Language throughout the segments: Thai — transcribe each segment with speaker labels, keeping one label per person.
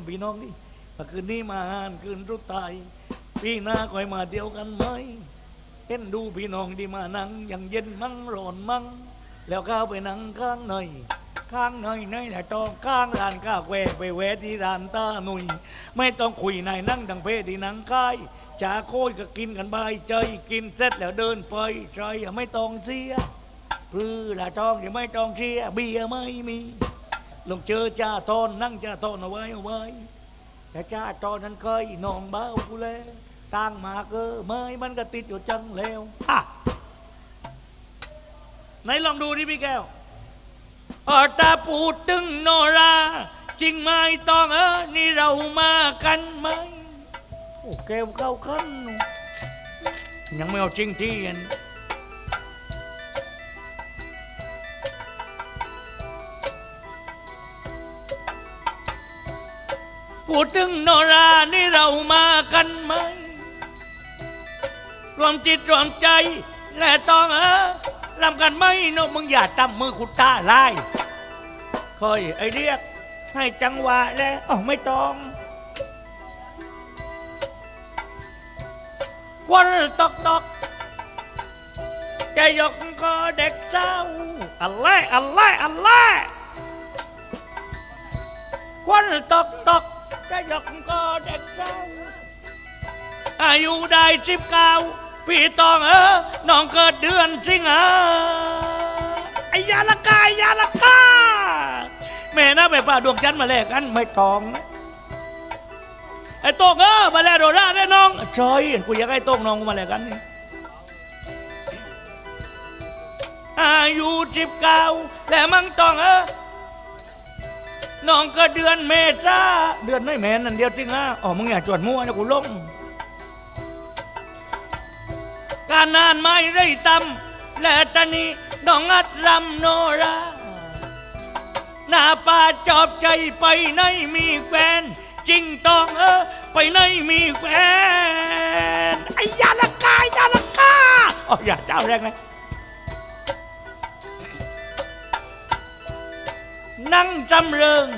Speaker 1: มพี่น้องนี่มื่อคืนนี้มาหานคืนรุดตาย พี่หน้าคอยมาเดียวกันไหมเห็นดูพี่น้องที่มานั่งอย่างเย็นมั่งร้อนมั่งแล้วเข้าไปนั่งข้างในข้างในในแหละตองข้างร้านข้าแวะไปแวะที่ร้านตาหนุ่ยไม่ต้องคุยในนั่งดังเพที่นั่งค่ายจ่าโค้ยก็กินกันบายใจกินเสร็จแล้วเดินไปใจไม่ต้องเสียพรือละทองอย่าไม่ต้องเชียเบียร์ไม่มี ลงเจอจ่าตอนนั่งจ่าตอนเอาไว้เอาไว้แต่จ่าตอนนั้นเคยนองเบ้ากูแล้วตั้งมาเกอเมยมันก็ติดอยู่จังแล้วอะไหนลองดูดิพี่แก้วออตาปูตึงโนรา จริงไหมต้องเออนี่เรามากันไหมโอ้แก้วเข้าขันยังไม่เอาจริงที่อัน พูดถึงโนรานี่เรามากันไหม รวมจิตรวมใจ และต้องเออรำกันไหมโนมึงอย่าตำมือขุดตาลายคอยไอเรียก ให้จังหวะแล้วอ๋อไม่ต้องวันตอกตอกจะยกคอเด็กเจ้าอะไรอะไรอะไรควันตกตก จะยกก็เด็กเจ้าอายุได้สิบเก้าปีตองเออน้องเกิดเดือนสิงหาไอยาละกายยาละกาแม่นะไปป่าดวงจันทร์มาแลกกันไม่ต้องนะไอ้โต้งเออมาแลกโดราได้น้องชอยกูอยากให้โต้งน้องกูมาแลกกันนี่อายุสิบเก้าและมังตองเออ น้องก็เดือนเมษาเดือนไม่แม่นนั่นเดียวจริงนะอ๋อมึงอย่าจวดมั่วนะกูล้มการนานไม่ได้ตำและตอนนี้น้องอัดรำโนราหน้าป่าจอบใจไปไหนมีแฟนจริงต้องเออไปไหนมีแฟนไอ้ยาละกายยาละกาอ๋ออย่าเจ้าแรงนะ นั่งจำเริง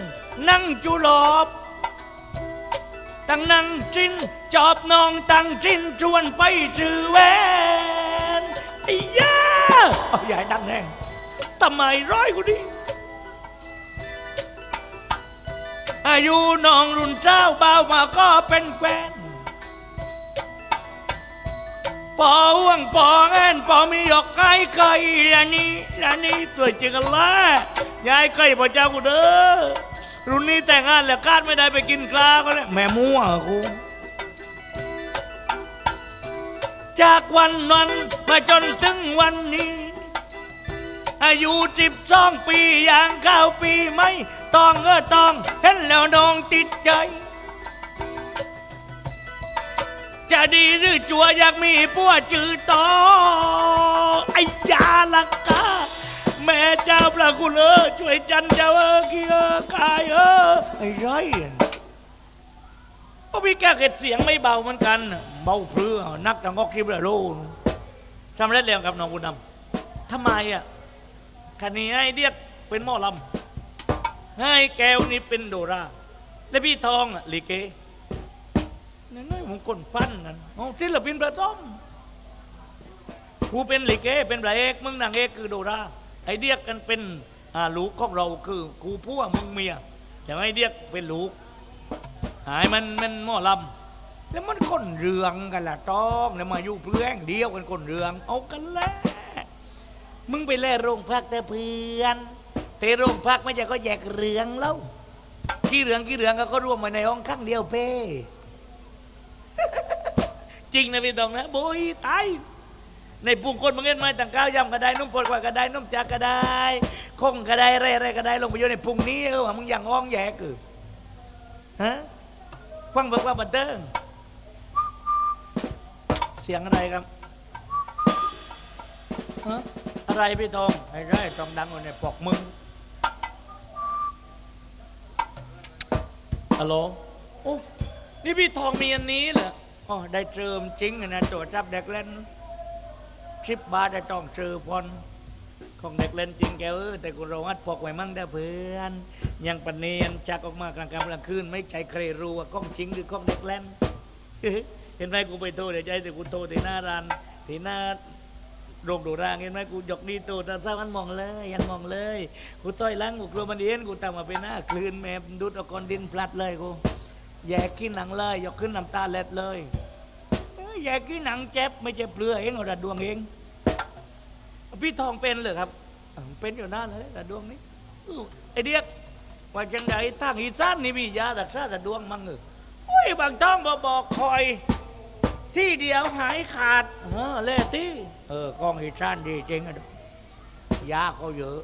Speaker 1: นั่งจุหลอบตั้งนั่งจินจอบน้องตั้งจินชวนไปจือแหวนไอ้ย่าเอาใหญ่ดังแรงทำไมร้อยกูดิอายุน้องรุ่นเจ้าบ่าวมาก็เป็นแหวงปอแอนปอมีหยอกวน ละยายไก่พ่อเจ้ากูเด้อรุ่นนี้แต่งงานแล้วคาดไม่ได้ไปกินกลาก็แล้วแม่มั่วกูจากวันนั้นมาจนถึงวันนี้ อายุสิบสองปีอย่างเก้าปีไม่ต้องเออต้องเห็นแล้วน้องติดใจ จะดีหรือจัวอยากมีผัวจือต่อไอ้ยาลักกาแม่เจ้าพระคุณเออช่วยจันเจ้าเออขี้เออกายเออไอ้ไรพราะพี่แกเก็ดเสียงไม่เบาเหมือนกัน เบาเพลือนักต่งอกคิบระโลนสำเร็จแล้วกับน้องบุญนำทำไมอะคันนี้ให้เดียกเป็นหม้อลำให้แก้วนี่เป็นโดรา และพี่ทองอะลิเก น้อยๆผมคนปั้นกันเอาศิลปินประจอมกูเป็นลิเกเป็นพระเอกมึงนางเอกคือโดราไอเดียกกันเป็นลูกของเราคือกูพัวมึงเมียอย่างไอเดียกเป็นลูก หายมันมันหม้อลำแล้วมันคนเรืองกันละต้องแล้วมาอยู่เพื่อนเดียวกันคนเรือง เอากันแล้วมึงไปแล่โรงพักแต่เพื่อนแต่โรงพักไม่ใช่ก็แยกเรืองแล้วขี้เรืองขี้เรืองก็รวมมาในห้องข้างเดียวเพ่ จริงนะพี่ตองนะโบยตายในปุ่งคนบางเงินมาต่างก้าวยำก็ได้นุ่มปดกว่าก็ได้นุ่มจากก็ได้คงก็ได้ไรไรก็ได้ลงไปอยู่ในปุ่งนี้เออมึงอย่างอ้องแยกคือฮะฟังเบิกว่าบันเทิงเสียงอะไรครับฮะอะไรพี่ทองไอ้ไรต้องดังกว่าในปอกมึงฮัลโหลโอ้ นี่พี่ทองมีอันนี้เหรออ๋อได้เจิมจริงนะตัวจับเด็กเล่นชิบบาทได้ต้องเจอพอนของเด็กเล่นจริงแกเออแต่กูเราอัดพกไว้มั่งได้เพื่อน ยังปนเนียนจักออกมากลางค่ำกลางคืนไม่ใจใครรู้ว่าก้องจริงหรือก้องเด็กเล่นเห็นไหมกูไปโทษเดี๋ยวใจแต่กูโทษที่หน้าร้านที่หน้าโรงดูร่างเห็นไหมกูยกนี่โตตาเศร้ามันมองเลยยังมองเลยกูต้อยล้างกูกลัวมันเอ็นกูตามมาเป็นหน้าคลื่นแม่ดูดเอาก้อนดินพลัดเลยกู แย่กินหนังเลยยกขึ้นน้ำตาเล็ดเลยแย่กินหนังเจ็บไม่เจ็บเปลือยเองระดวงเอง พี่ทองเป็นเลยครับ เป็นอยู่หน้าเลยระดวงนี้ไอเดียกว่าจังไดทางอีสานนี่มียารักษาระดวงมั้งเออโอ้ยบางท้องบอบอกคอย ที่เดียวหายขาดเออเล่ที่เออกองอีสานดีจริงอะยาเขาเยอะ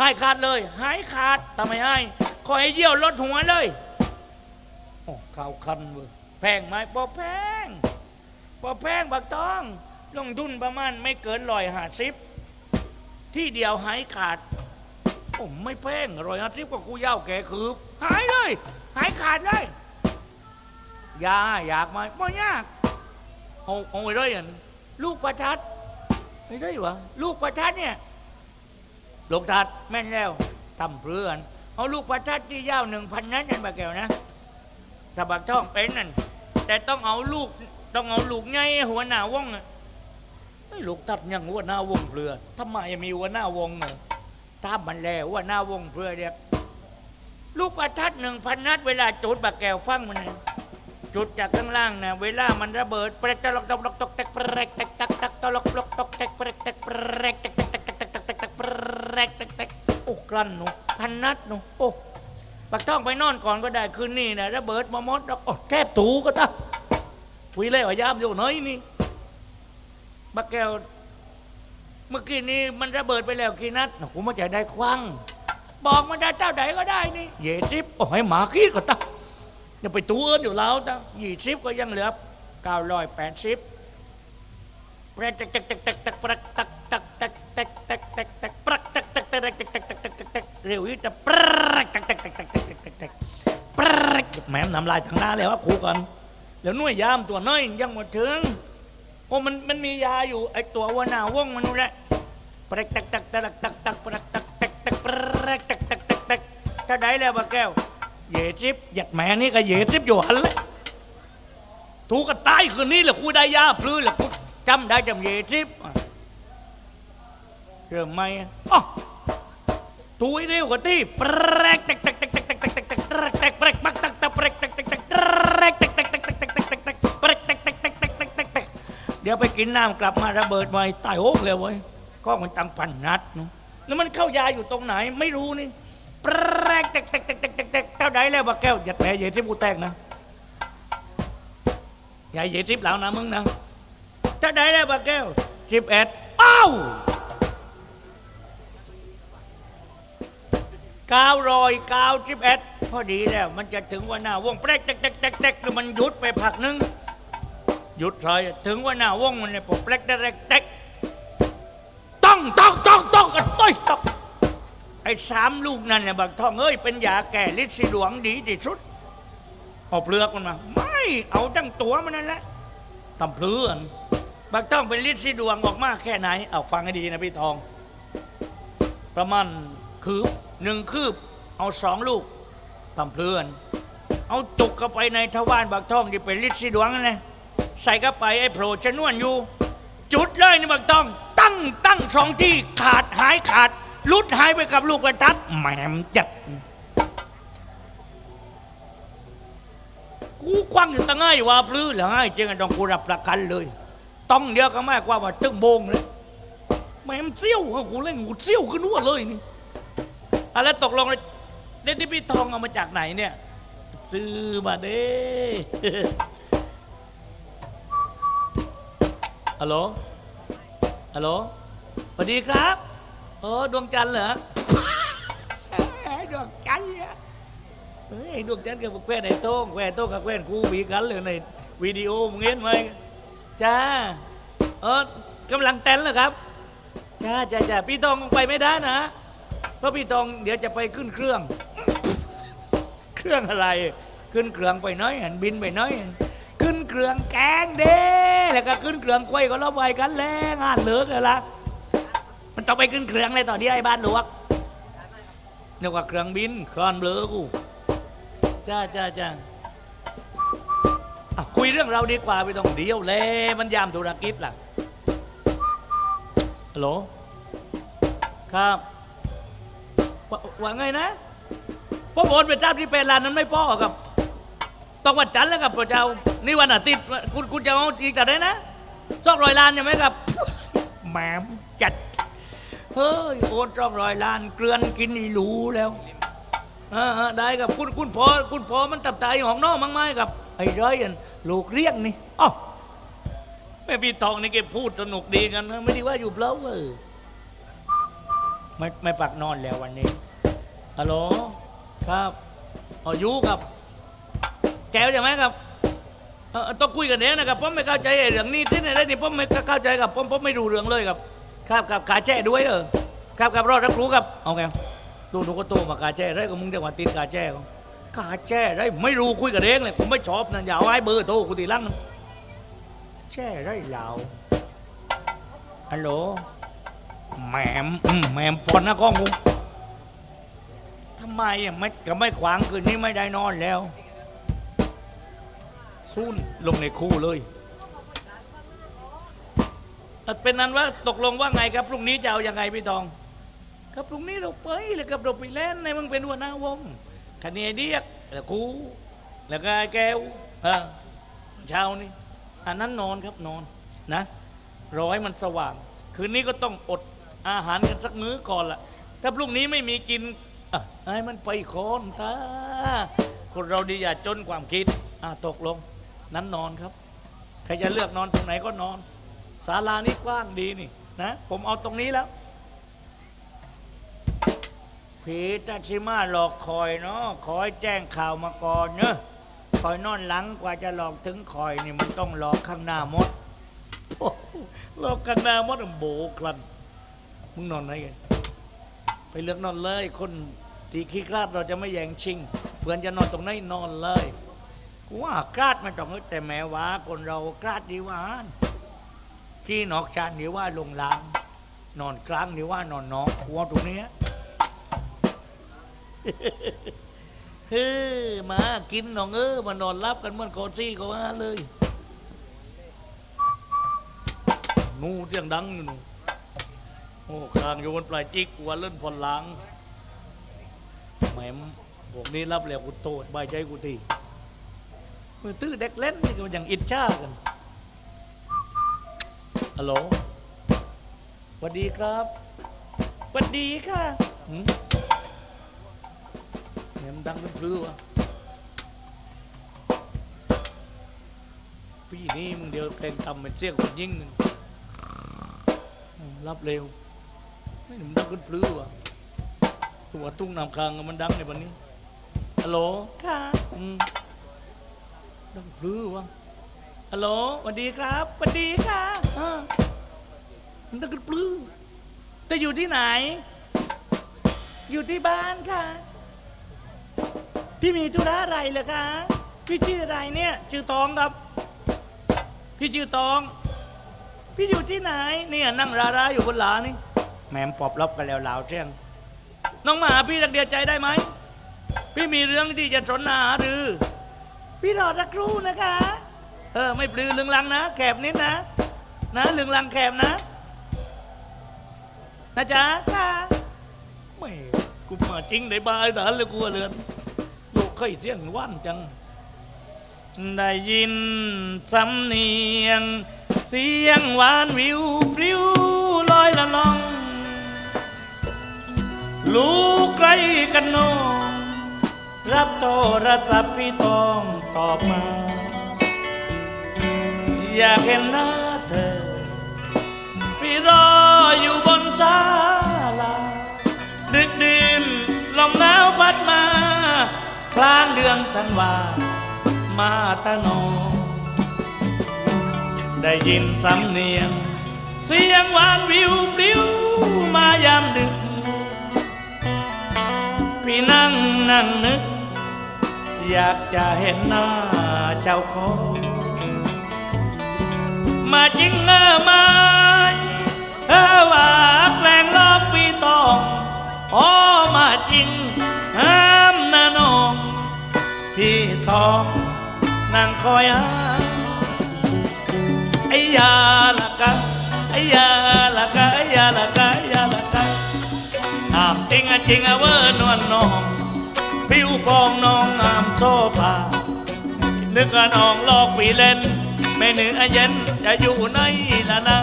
Speaker 1: หายขาดเลย หายขาดทำไมให้คอยเยี่ยวลดหัวเลย โอ้ข่าวคันเว้ยแพงไหมพอแพงพอแพงบางท้องลงทุนประมาณไม่เกินร้อยห้าสิบที่เดียวหายขาดโอ้ไม่แพงร้อยห้าสิบก็กูเย้าแก่คือหายเลย หายขาดเลยยาอยากไหมไม่ยากเอาเอาไปเลยอันลูกประทัดไม่ได้หวะลูกประทัดเนี่ยลูกประทัดแม่นแล้วทำเพื่อนเอาลูกประทัดที่ยาวหนึ่งพันนั้นนั่นบาแก้วนะ ถ้าบักท่องเป็นนั่นแต่ต้องเอาลูกต้องเอาลูกไงหัวหน้าวงอะเฮ้ยลูกตัดยังหัวหน้าวงเปลือทำไมมีหัวหน้าวงเนอะถ้ามันแล้วหัวหน้าวงเปลือเรียกลูกประทัดหนึ่งพันนัดเวลาจุดบาแก้วฟังมันนะจุดจากข้างล่างนะเวลามันระเบิดเปรกตลกตกตกตกแตกเปรกแตกตักตักตลกตกตกแตกเปรกแตกเปรกแตกแตกแตกแตกแตกแตกแตกเปรกแตกแตกโอ้กลั้นหนูพันนัดหนูโอ้ ปักช่องไปนอนก่อนก็ได้คืนนี้นะระเบิดมามดอดแทบถูก็ตาคุยเล่หยามอยู่น้อยนี่บักแก้วเมื่อกี้นี้มันระเบิดไปแล้วกี่นัดผมไม่จะได้ควัง บอกมันได้เจ้าไหนก็ได้นี่เยี่ยทิปโอ้ยหมาขี้ก็ตะยังไปตู้เอินอยู่แล้วตายี่สิบก็ยังเหลือเก้าร้อยแปดสิบปรักตักตักตักตักตักปรักตักตักตักตักตักตักตักปรักตักตักตักตักตักตักตักเร็วยิ่งจะปรัก แตกปรกแหมน้ำลายทางหน้าเลยว่าครูก่อนแล้วนุ่ยยามตัวน้อยยังหมดถึงโอ้มันมันมียาอยู่ไอตัววัวหน้าว่องมันนู่นแหละปรกแตกแตกแตกแตกแตกปรกแตกแตกแตกปรกแตกแตกแตกแตกถ้าได้แล้วมาแก้วเหยียจิบหยัดแหมนี่ก็เหยียจิบอยู่หันเลยถูกก็ตายคืนนี้แหละครูได้ยาพลื้อแหละครูจำได้จำเหยียจิบเรื่มไหมอ๋อ อถูกไอ้เร็วกว่าที่แปรกแตกแตกแตกแตกแตกแตกแตกแตกแตกแตกแปรกปักตักตะแปรกแตกแตกแตกแตกแตกแตกแตกแตกแตกแตกแตกแปรกแตกแตกแตกแตกแตกแตกแตกเดี๋ยวไปกินน้ำกลับมาระเบิดไว้ตายโอ้เลยเว้ยก็มันตั้งพันนัดเนาะแล้วมันเข้ายาอยู่ตรงไหนไม่รู้นี่แปรกแตกแตกแตกแตกแตกแตกเท่าใดแล้วบักแก้วอย่าแผลเยทิพย์กูแตกนะอย่าเหยทิพย์แล้วนะมึงนะเท่าใดแล้วบักแก้วสิบเอ็ดอ้า เก้ารอยเก้าสิบเอ็ดพอดีแล้ว มันจะถึงวันหน้าวงแปรกแตกแตกแตกแตกแล้วมันหยุดไปพักหนึงหยุดเลยถึงวันหน้าวงมันเนี่ยผมแปรกแตกแตกแตกต้องต้องต้องต้องกันต้อยต้องไอ้สามลูกนั่นเนี่ยบักทองเอ้ยเป็นยาแก่ฤทธิ์สีหลวงดีที่สุดเอาเปลือกมันมา ไม่เอาตั้งตัวมันนั่นแหละตำเพลือนบักทองเป็นฤทธิ์สีดวงออกมาแค่ไหนเอาฟังให้ดีนะพี่ทอง ประมาณคืบ หนึ่งคืบ เอาสองลูกตำเพลือนเอาจุกเข้าไปในทวารบักทองที่เป็นฤทธิ์สีดวงนั่นนะใส่เข้าไปไอ้โผล่ชนวนอยู่ จุดเลยนี่บักทอง ตั้งตั้งสองที่ขาดหายขาดลุดหายไปกับลูกประทัดแหมมจัดกูควังอยู่ตั้งไงว่าพลื้อหรอไงเจ๊งต้องกูรับประกันเลย ต้องเดียวก็มากกว่าว่าตึ้งโบงเลยแหมมเซี่ยวอะกูเล่นกูเซี่ยวขึ้นหัวเลยนี่ อะไรตกลงเลยเล่นที่พี่ทองเอามาจากไหนเนี่ย ซื้อมาเด้ฮัลโหลฮัลโหลสวัสดีครับโอ้ดวงจันทร์เหรอดวงจันทร์เนี่ยเฮ้ยดวงจันทร์กับแควนไอ้โต้งแควนโต้งกับแควนคูบีกันเลยในวิดีโอมึงเห็นไหมจ้าเออกำลังเต้นเหรอครับจ้าจ้าจ้าพี่ตองไปไม่ได้นะ พราะพี่ตองเดี๋ยวจะไปขึ้นเครื่อง เครื่องอะไร ขึ้นเครื่องไปน้อยหันบินไปน้อยขึ้นเครื่องแกงเด้แล้วก็ขึ้นเครื่องกล้วยก็เราไปกันแล้วงานเลิกแล้วล่ะมันต้องไปขึ้นเครื่องเลยต่อที่ไอ้บ้านหลวงนึกว่าเครื่องบินคลอนเบลอกูจ้าจ้าจ้าคุยเรื่องเราดีกว่าไม่ต้องเดียวเลยมันยามธุรกิจล่ะฮัลโหลครับ ว่าไงนะพ่อโอนไปเจ้าที่เป็นลานนั้นไม่พ่อครับต้องวันจันทร์แล้วครับพระเจ้า นี่วันอาทิตย์คุณคุณจะเอาอีกแต่ได้นะสองร้อยล้านใช่ไหมครับแหมจัดเฮ้ยโอนสองร้อยล้านเกลือนกินอีหรูแล้วอ่าได้ครับคุณคุณพอคุณพอมันตับตายของน้องมั้งไหมครับไอ้ร้อยอันลูกเรียกนี่อ๋อแม่พี่ทองนี่แกพูดสนุกดีกันนะไม่ได้ว่าอยู่เปล่าเออไม่ไม่ปักนอนแล้ววันนี้ ฮัลโหล ครับอ๋ออยู่กับ แก้วใช่ไหมครับเอ่อต้องคุยกันเองนะครับผมไม่เข้าใจไอ้เรื่องนี้ที่ไหนได้นี่ผมไม่เข้าใจครับผมผมไม่รู้เรื่องเลยครับ ครับครับกาแจ้ด้วยเออครับครับรอดรับรู้ครับเอาไงดูดูก็โตมากาแจ้ได้ก็มึงเดี๋ยวว่าติดกาแจ้เขากาแจ้ได้ไม่รู้คุยกันเองเลยผมไม่ชอบนะอย่าเอาไอ้เบอร์โทรกูตีลังนะแจ้ได้เหล่าฮัลโหลแหมมอืมแหมมปอนนะก้องกู ทำไมอะไม่ก็ไม่ขวางคืนนี้ไม่ได้นอนแล้วซูนลงในคู่เลยเป็นนั้นว่าตกลงว่าไงครับพรุ่งนี้จะเอาอยังไงพี่ทอง ครับพรุ่งนี้เราไปเลยครับเราไปเล่นในมึงเป็นหัวหน้าวงคะเนเดียกแล้วกูแล้วก็ไอ้แก้วเออเช้านี่อันนั้นนอนครับนอนนะรอให้มันสว่าง คืนนี้ก็ต้องอดอาหารกันสักมื้อก่อนล่ะถ้าพรุ่งนี้ไม่มีกิน อะให้มันไปโคนตาคนเราดีอย่าจนความคิดอะตกลง นั้นนอนครับ ใครจะเลือกนอนตรงไหนก็นอนศาลานี้กว้างดีนี่นะผมเอาตรงนี้แล้วผีตาชิมาหลอกคอยเนาะคอยแจ้งข่าวมาก่อนเนอะคอยนอนหลังกว่าจะหลอกถึงคอยนี่มันต้องหลอกข้างหน้ามดหลอกข้างหน้ามดมันโบกลันมึงนอนไหนกันไปเลือกนอนเลยคน ที่ขี้คลาดเราจะไม่แย่งชิง เพื่อนจะนอนตรงไหนนอนเลยกูว่ากราดมันต้องแต่แม้ว่าคนเรากราดดีหวานที่นอกชานนี่ว่าลงลาง นอนกลางนี่ว่านอนนอกกูว่าตรงเนี้ยเฮ้ยมากินหนองเออมานอนรับกันเหมือนโคซี่ก็ว่าเลยนูเสียงดังอยู่นูโอ้คางอยู่บนปลายจิกกูว่าเล่นพลลัง แหมพวกนี้รับแล้วกูโตบายใจกูทีมือตื้อเด็กเล่นนี่ก็อย่างอิจฉากันฮัลโหลสวัสดีครับสวัสดีค่ะหืมเนี่ยมันดังเป็นพลื้อวะพี่นี่มึงเดียวเพลงทำเป็นเสียงคนยิ่งหนึ่งรับเร็วนี่มันดังเป็นพลื้อวะ ตัวตุ้งนำคางมันดังในวันนี้ฮัลโหลค่ะอืมดังพลื้อวะฮัลโหลสวัสดีครับสวัสดีค่ะอ่ามันดังกันปลื้อแต่อยู่ที่ไหน อยู่ที่บ้านค่ะ พี่มีธุระอะไรเหรอคะ พี่ชื่ออะไรเนี่ย ชื่อตองครับ พี่ชื่อตอง พี่อยู่ที่ไหน เนี่ยนั่งราราอยู่บนหลานี่แหมมปอบรับกันแล้วลาวเชียง น้องมาหาพี่รักเดียวใจได้ไหม พี่มีเรื่องที่จะสนหาหรือ พี่รอสักครู่นะคะ เออ ไม่ปลือลึงลังนะแคบนิดนะ นะลึงลังแคบนะ นะจ๊ะค่ะไม่กูมาจริงในบายด่านเลยกูว่าเรือนลูกเคยเสียงว่านจัง ได้ยินสำเนียง เสียงหวานวิวปลิวลอยละล่อง ลูกใกล้กันโนอง รับโทรศัพท์พี่ต้องตอบมา อยากเห็นหน้าเธอ พี่รออยู่บนศาลาดึกดื่นลมหนาวพัดมา กลางเดือนธันวา มาตะนองได้ยินสำเนียง เสียงหวานวิวปลิวมายามดึก พี่นั่งนั่งนึก อยากจะเห็นหน้าเจ้าของมาจริงเออไมาเออว่าแกล้งอ๋อมาจริงห้ามนะน้อง พี่ทองนางคอยหา จริงอะเวอร์นวลน้องผิวพองน้องงามโซภานึกว่าน้องลอกปีเล่น ไม่เหนือเย็นจะอยู่ไหนล่ะนะ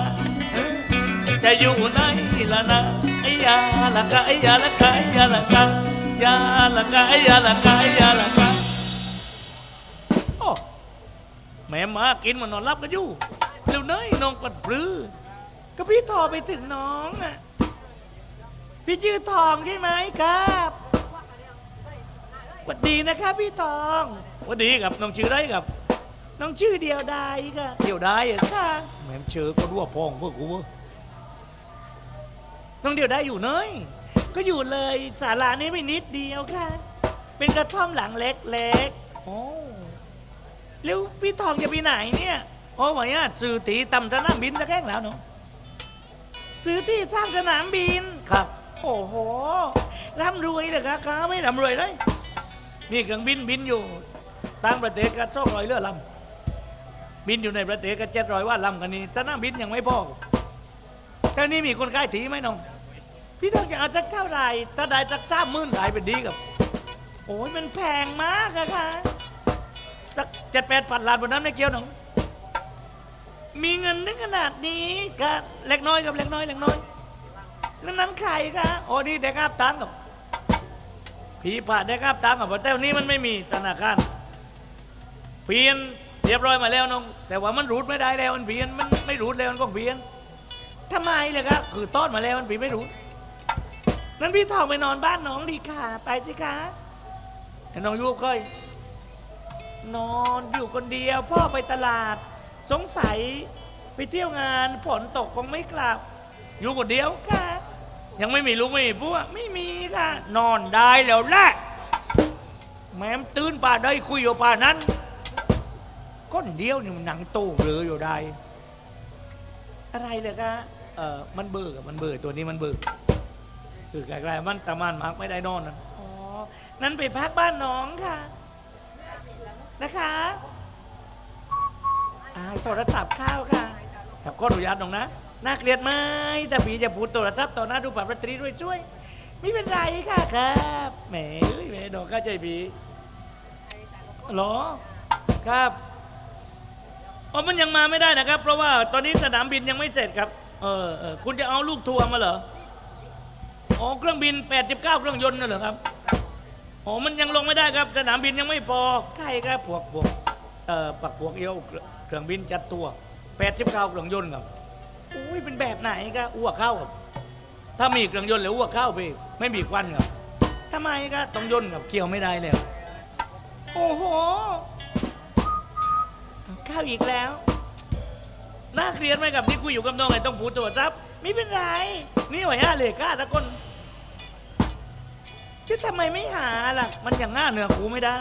Speaker 1: จะอยู่ไหนล่ะนะไอ้ยาละกะไอ้ยาละกะไอ้ยาละกะยาละกะไอ้ยาละกะไอ้ยาละกะโอ้แม่มากินมันนอนรับกันอยู่เร็วเนยน้องปัดปรือก็พี่ทอไปถึงน้องอะ พี่ชื่อทองใช่ไหมครับสวัสดีนะครับพี่ทองสวัสดีครับน้องชื่ออะไรครับ น้องชื่อเดียวดายค่ะเดียวดายเหรอค่ะแหม่มเชื่อก็รั่วพองเพื่อกูเว้ยน้องเดียวดายอยู่เนยก็อยู่เลยศาลานี้ไม่นิดเดียวค่ะ เป็นกระท่อมหลังเล็กๆโอ้แล้วพี่ทองจะไปไหนเนี่ยโอ้หมายอะสื่อตีตำสนามบินจะแกล้งแล้วเนาะซื้อที่สร้างสนามบินครับ โอ้โหร่ำรวยเลยครับครับไม่ร่ำรวยเลยนี่เครื่องบินบินอยู่ต่างประเทศก็สองรอยเรือลำบินอยู่ในประเทศก็เจ็ดร้อยว่าลำกันนี่สนามบินยังไม่พอแค่นี้มีคนขายถีไหมน้องพี่ต้องจะเอาสักเท่าไหร่ถ้าได้สักสามหมื่นได้เป็นดีกับ โอ้ยมันแพงมากอะค่ะสักเจ็ดแปดพันล้านบนนั้นไม่เกี่ยวน้องมีเงินถึงขนาดนี้ก็เล็กน้อยกับเล็กน้อยเล็กน้อย เรื่องนั้นใครคะโอ้นี่เด็กอาบตังค์กับผีผ่าได้ครับตังค์อะเพราะแต่วันนี้มันไม่มีธนาคารเปลี่ยนเรียบร้อยมาแล้วน้องแต่ว่ามันรูดไม่ได้แล้วมันเปลี่ยนมันไม่รูดแล้วมันก็เปลี่ยนทำไมเลยครับคือต้อนมาแล้วมันเปลี่ยนไม่รูดนั้นพี่ทองไปนอนบ้านน้องดีค่ะ ไปสิคะไอ้น้องอยูก้อย นอนอยู่คนเดียว พ่อไปตลาด สงสัยไปเที่ยวงานฝนตกคงไม่กลับ อยู่คนเดียวค่ะ ยังไม่มีลูกไม่มีพวกไม่มีค่ะนอนได้แล้วแหละแม้มตื่นป่าได้คุยอยู่ป่านั้นก้นเดียวนี่มันหนังตู้หรืออยู่ได้ อะไรเลยคะเออมันเบื่อมันเบื่อตัวนี้มันเบื่อคือไกลๆมันตะมันมักไม่ได้นอนนะอ๋อนั้นไปพักบ้านน้องค่ะ นะคะอ้าวโทรศัพท์ข้าวค่ะกับข้ออนุญาตน้องนะ น่าเกลียดไหมแต่ผีจะพูดโทรศัพท์ต่อหน้าดูปรับรัตรีด้วยช่วยไม่เป็นไรค่ะครับแหมเอ้ยแหมดอกข้าใจผีหรอครับอ๋อมันยังมาไม่ได้นะครับ เพราะว่าตอนนี้สนามบินยังไม่เสร็จครับเออเออคุณจะเอาลูกทัวร์มาเหรออ๋อเครื่องบิน 89 เครื่องยนต์น่ะเหรอครับอ๋อมันยังลงไม่ได้ครับ สนามบินยังไม่พอใช่ครับพวกพวกเอ่อปักพวกเอียวเครื่องบินจัดตัว89เครื่องยนต์ครับ อุ้ยเป็นแบบไหนครับอ้วกเข้าครับถ้ามีเครื่องยนต์แล้วอ้วกเข้าไปไม่มีควันครับทำไมครับต้องยนต์ครับเกี่ยวไม่ได้เลยโอ้โหข้าวอีกแล้วน่าเครียดไหมกับที่คุยอยู่กับน้องไงต้องพูดตัวซับไม่เป็นไรนี่ไหวฮะเลยก้าตะคนที่ทำไมไม่หาล่ะ มันอย่างง่าเหนือกูไม่ได้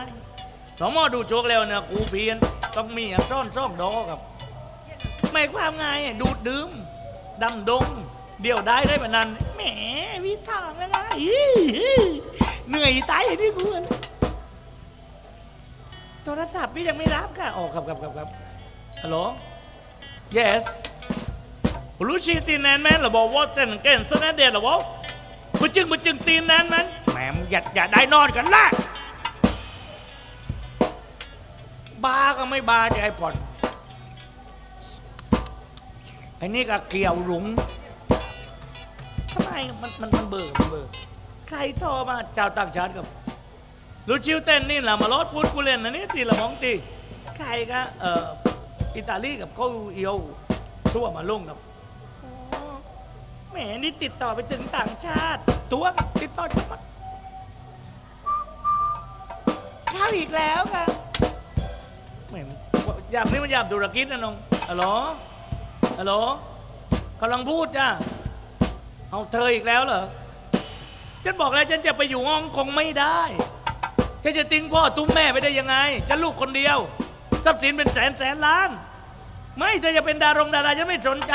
Speaker 1: สองมอดูโชคแล้วเนือกูเพียนต้องมีอักซ่อนซ่องดอครับ หมายความไงดูดดื่มดำดง เดี่ยวได้ได้แบบนั้นแหมวิทางนะนะอีเหนื่อยตายอย่างที่กูโทรศัพท์พี่ยังไม่รับค่ะอ๋อครับครับครับครับฮัลโหล yes รู้ชีตีนแนนแมนหรือบอกว่าเซนเกนเซนเดนหรือบอกบุจึงบุจึงตีนแนนแมนแหมอย่าอย่าได้นอนกันละบาก็ไม่บาจะไอ้ผ่อน ไอ้นี่ก็เกี่ยวหลุงทำไมมันมันมันเบื่อมันเบื่อใครโทรมาเจ้าต่างชาติกับลูชิวเต้นนี่แหละมาลดพูดกูเล่นนะนี่ตีละมองตีใครก็เอ่ออิตาลีกับเขาเอียวทั่วมาลงกับแหมนี่ติดต่อไปถึงต่างชาติ ตัวติดต่อจังหวัดเข้าอีกแล้วค่ะแหมยามนี้มันยามธุรกิจนะน้องอ๋อ ฮัลโหลกำลังพูดจ้าเอาเธออีกแล้วเหรอ ฉันบอกแล้วฉันจะไปอยู่ฮ่องกงไม่ได้ ฉันจะทิ้งพ่อตุ้มแม่ไปได้ยังไง ฉันลูกคนเดียว ทรัพย์สินเป็นแสนแสนล้าน ไม่เธอจะเป็นดารงดาราฉันไม่สนใจ